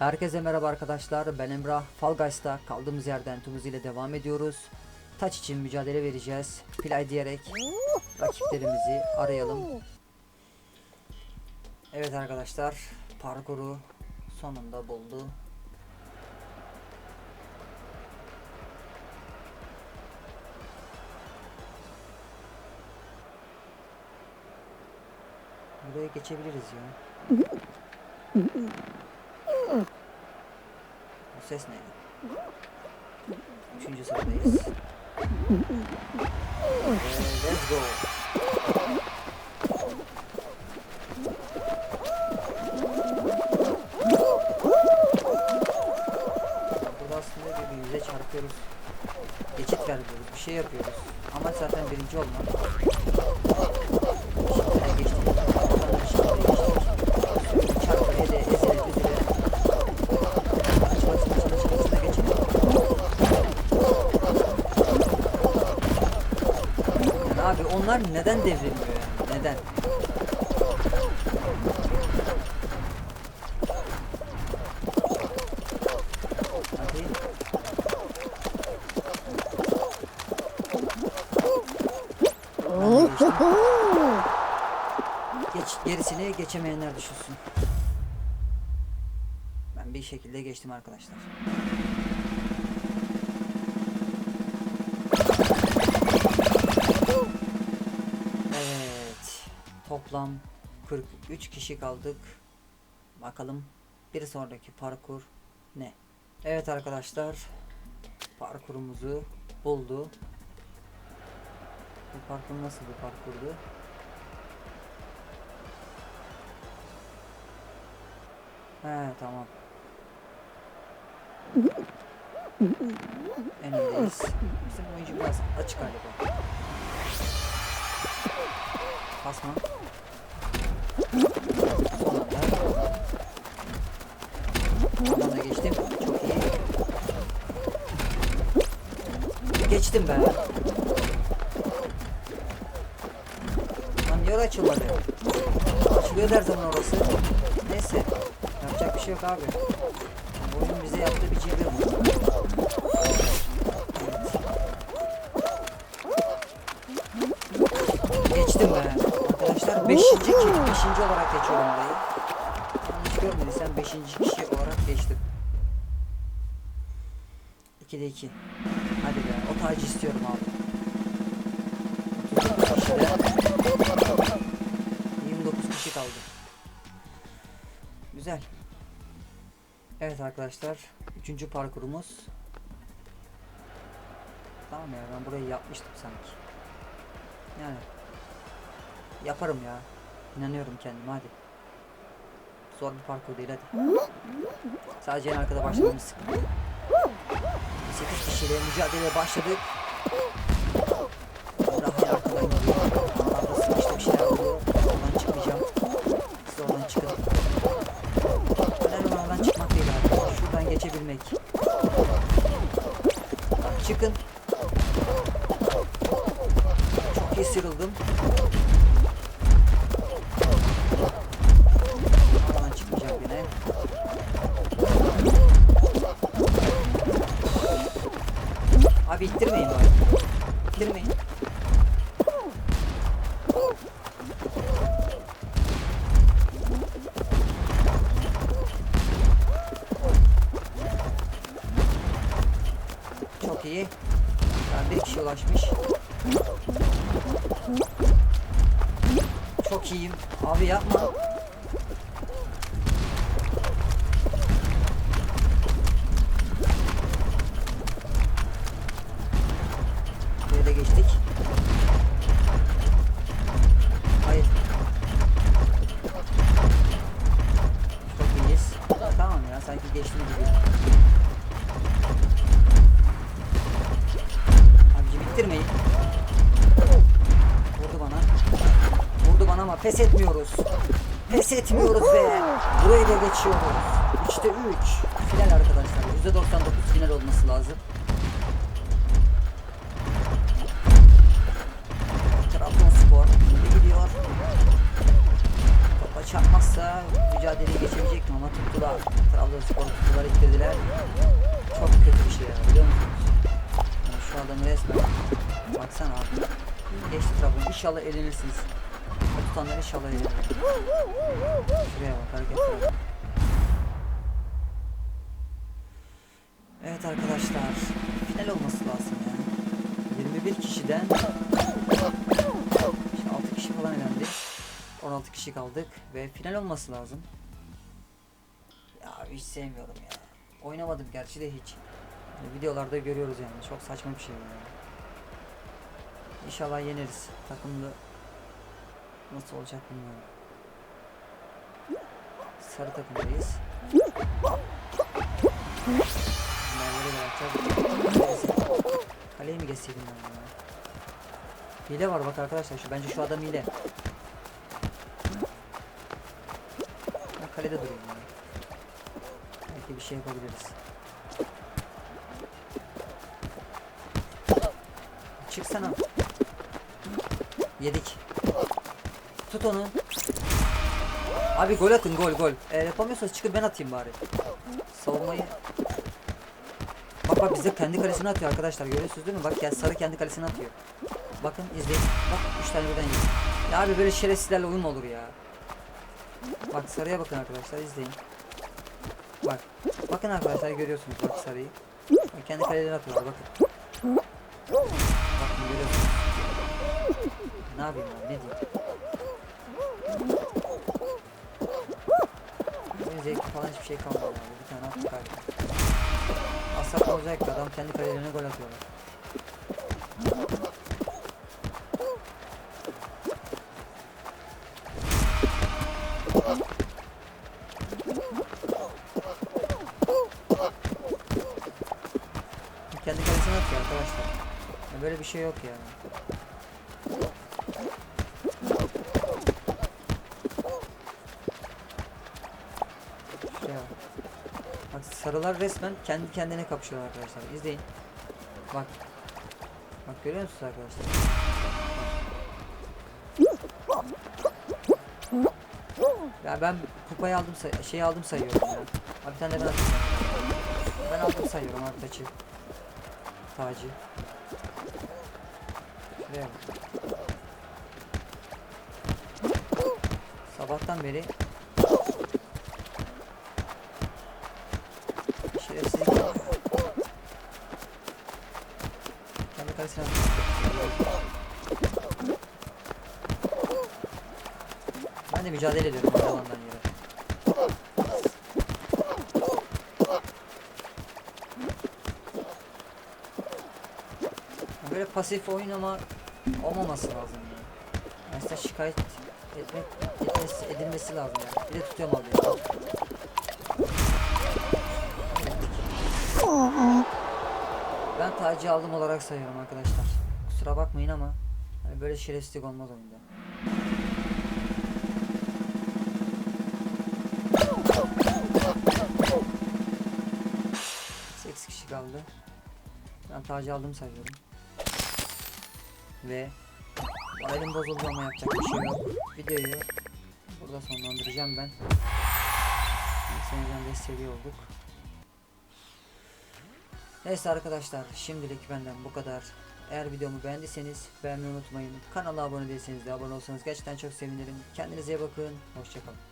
Herkese merhaba arkadaşlar. Ben Emrah. Fall Guys'ta kaldığımız yerden tüm ile devam ediyoruz. Taç için mücadele vereceğiz. Play diyerek rakiplerimizi arayalım. Evet arkadaşlar. Parkuru sonunda buldu. Buraya geçebiliriz ya. Ses neydi? Üçüncü sıradayız. Let's go. Burada aslında bir yüze çarpıyoruz. Geçit veriyoruz, bir şey yapıyoruz. Ama zaten birinci olmak. Abi onlar neden devrilmiyor yani? Neden? Geç, gerisini geçemeyenler düşünsün. Ben bir şekilde geçtim arkadaşlar. Toplam 43 kişi kaldık. Bakalım bir sonraki parkur ne? Evet arkadaşlar. Parkurumuzu buldu. Bu parkur nasıl bir parkurdu? He tamam. En öndeyiz. Bizim oyuncu biraz açık galiba. Basma. Alana geçtim. Çok iyi. Geçtim ben. Lan yol açılmadı. Açılıyor her zaman orası. Neyse. Yapacak bir şey yok abi. Oyun bize 5. kişi 5. olarak geçiyorum burayı. Yanlış görmediysen 5. kişi olarak geçtim. 2'de 2. Hadi be o tacı istiyorum abi. 39 kişide 29 kişi kaldı. Güzel. Evet arkadaşlar. Üçüncü parkurumuz. Tamam ya ben burayı yapmıştım sanki. Yani. Yaparım ya. İnanıyorum kendime hadi. Zor bir parkur değil hadi. Sadece en arkada başlamamız sıkıntı. 8 kişiyle mücadeleye başladık. İyi. Ben bir kişi ulaşmış. Çok iyiyim. Abi yapma. Böyle geçtik. Hayır. Çok iyiyiz. Tamam ya sanki geçtim gibi. Pes etmiyoruz. Pes etmiyoruz be. Burayı da geçiyoruz. 3'te 3. Final arkadaşlar. %99 final olması lazım. Trabzonspor iyi gidiyor. Top çarpmazsa mücadeleyi geçemeyecektim ama tuttular. Trabzonspor tuttular itlediler. Çok kötü bir şey ya biliyor musunuz? Yani şu adam resmen baksana abi. Geçti Trabzon. İnşallah elenirsiniz. Tutanlar inşallah elenir. Şuraya bak hareketlere bak. Evet arkadaşlar. Final olması lazım ya. 21 kişiden işte 6 kişi falan elendi. 16 kişi kaldık ve final olması lazım. Ya hiç sevmiyorum ya. Oynamadım gerçi de hiç. Yani videolarda görüyoruz yani. Çok saçma bir şey ya. İnşallah yeneriz. Takımda nasıl olacak bilmiyorum. Sarı takımdayız. Merleri de yapacağız. Kaleye mi geçseydim ben ya? Hile var bak arkadaşlar şu bence şu adam hile. Ben kalede durayım yani. Belki bir şey yapabiliriz. Çıksana. Yedik. Tut onu. Abi gol atın gol gol. Eğer yapamıyorsanız çıkıp ben atayım bari. Savunmayı. Bak bak bize kendi kalesine atıyor arkadaşlar. Görüyorsunuz değil mi? Bak gel sarı kendi kalesine atıyor. Bakın izleyin. Bak 3 tane birden yiyor. Ya abi böyle şerefsizlerle oyun olur ya? Bak sarıya bakın arkadaşlar izleyin. Bak. Bakın arkadaşlar görüyorsunuz bak sarıyı. Bak kendi kalelerine atıyorlar bakın. Bakın görüyorsunuz. Ne yapayım ya ne diyeyim. Böyle zevkli falan hiçbir şey kalmadı abi. Bir tane attık abi. Asak olacak adam kendi kalelerine gol atıyorlar. Kendi kalesine atıyor arkadaşlar. Ya böyle bir şey yok yani. Şuraya bak. Bak sarılar resmen kendi kendine kapışıyorlar arkadaşlar. İzleyin. Bak. Bak görüyor musunuz arkadaşlar? Ya ben kupayı aldım şeyi aldım sayıyorum ya. Abi tane de ben. Ben aldım sayıyorum abi taçı. Tacı. Şuraya bak. Sabahtan beri Şerefsizlik var. Kalesine Ben de mücadele ediyorum bu yalandan yere. Böyle pasif oynama olmaması lazım yani. Mesela şikayet etmek etmesi, edilmesi lazım yani. Bir de tutuyorum abi. Ben tacı aldım olarak sayıyorum arkadaşlar. Kusura bakmayın ama hani böyle şerefsizlik olmaz oyunda. Sekiz kişi kaldı. Ben tacı aldım sayıyorum. Ve moralim bozuldu ama yapacak bir şey yok. Videoyu burada sonlandıracağım ben. Seneden desteği olduk. Neyse arkadaşlar şimdilik benden bu kadar. Eğer videomu beğendiyseniz beğenmeyi unutmayın. Kanala abone değilseniz de abone olsanız gerçekten çok sevinirim. Kendinize iyi bakın. Hoşçakalın.